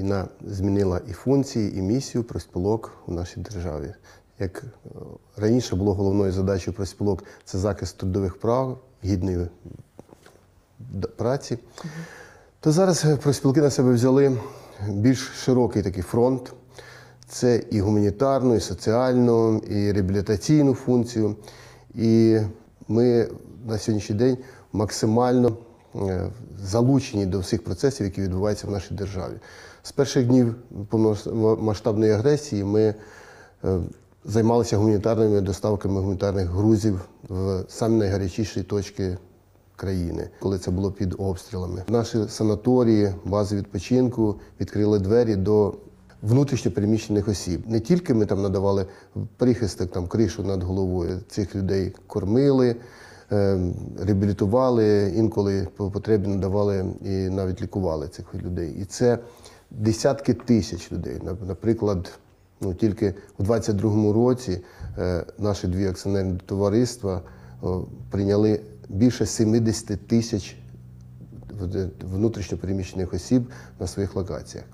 Війна змінила і функції, і місію профспілок у нашій державі. Як е, раніше було головною задачею профспілок це захист трудових прав, гідної праці, то зараз е, профспілки на себе взяли більш широкий такий фронт. Це і гуманітарну, і соціальну, і реабілітаційну функцію. І ми на сьогоднішній день максимально залучені до всіх процесів, які відбуваються в нашій державі. З перших днів повномасштабної агресії ми е, займалися гуманітарними доставками гуманітарних грузів в самі найгарячіші точки країни, коли це було під обстрілами. Наші санаторії, бази відпочинку відкрили двері до внутрішньопереміщених осіб. Не тільки ми там надавали прихисток, там кришу над головою. Цих людей кормили, е, реабілітували, інколи по потребі надавали і навіть лікували цих людей. І це десятки тисяч людей. Наприклад, ну тільки у 22-му році е, наші дві акціонерні товариства прийняли більше 70 тисяч внутрішньопереміщених осіб на своїх локаціях.